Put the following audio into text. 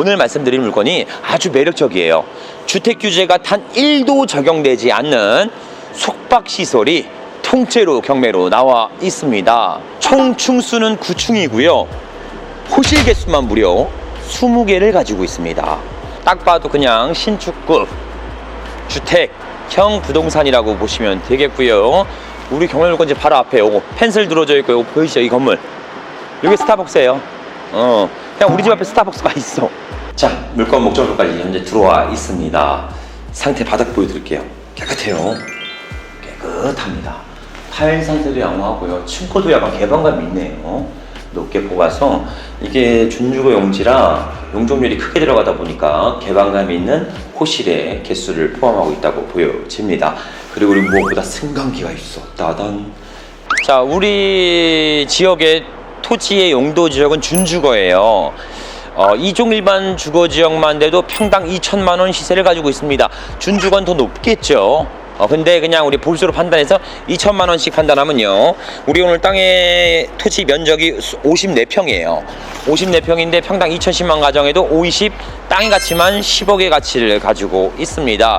오늘 말씀드릴 물건이 아주 매력적이에요. 주택 규제가 단 1도 적용되지 않는 숙박 시설이 통째로 경매로 나와 있습니다. 총 층수는 9층이고요. 호실 개수만 무려 20개를 가지고 있습니다. 딱 봐도 그냥 신축급 주택형 부동산이라고 보시면 되겠고요. 우리 경매물건지 바로 앞에 요거 펜슬 들어져 있고 요거 보이시죠 이 건물 여기 스타벅스예요. 어 그냥 우리 집 앞에 스타벅스가 있어. 자 물건 목적지까지 현재 들어와 있습니다. 상태 바닥 보여드릴게요. 깨끗해요. 깨끗합니다. 타일 상태도 양호하고요. 층고도 약간 개방감 있네요. 높게 뽑아서 이게 준주거 용지라 용적률이 크게 들어가다 보니까 개방감 있는 호실의 개수를 포함하고 있다고 보여집니다. 그리고 우리 무엇보다 승강기가 있어. 따단. 자, 우리 지역의 토지의 용도 지역은 준주거예요. 어, 이종 일반 주거 지역만 돼도 평당 2천만 원 시세를 가지고 있습니다. 준주거는 더 높겠죠. 어, 근데 그냥 우리 볼수로 판단해서 2천만 원씩 판단하면요. 우리 오늘 땅의 토지 면적이 54평이에요. 54평인데 평당 2천씩만 가정해도 520 땅의 가치만 10억의 가치를 가지고 있습니다.